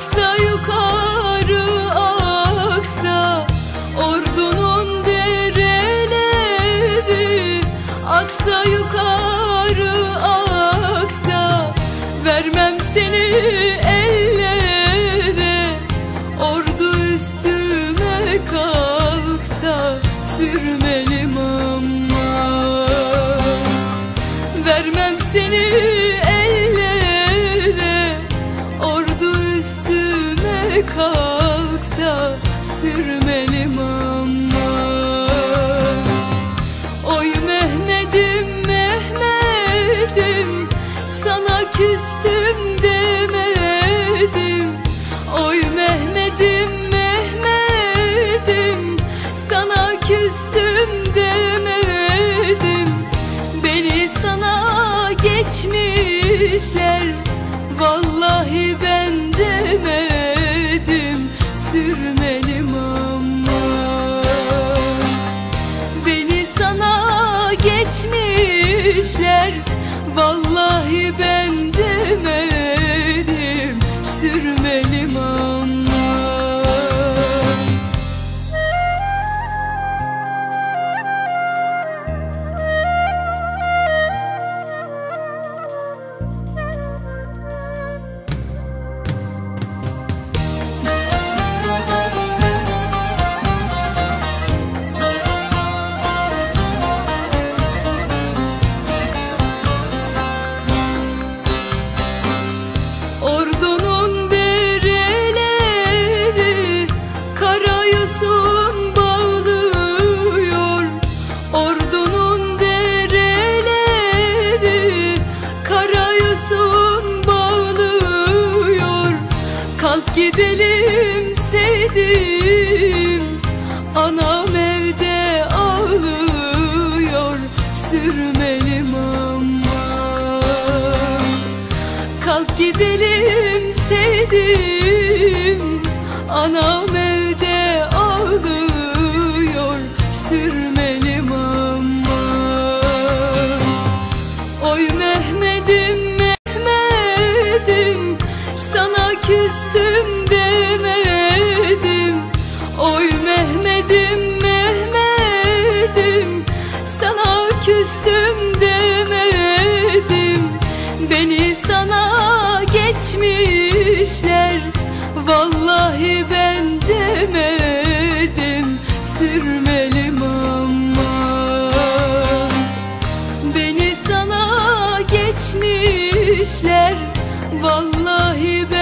Aksa yukarı aksa Ordunun dereleri. Aksa yukarı aksa Vermem seni ellere. Ordu üstüme kalksa Sürmelim ama Vermem seni ellere kalksa Sürmelim ama. Oy Mehmet'im Mehmet'im Sana küstüm demedim geçmişler Vallahi ben gidelim sevdim. Anam evde ağlıyor Sürmelim ama Kalk gidelim sevdim. Anam Sana küstüm demedim. Oy Mehmet'im Mehmet'im. Sana küstüm demedim. Beni sana geçmişler. Vallahi ben demedim. Sürmelim ama Beni sana geçmişler Vallahi ben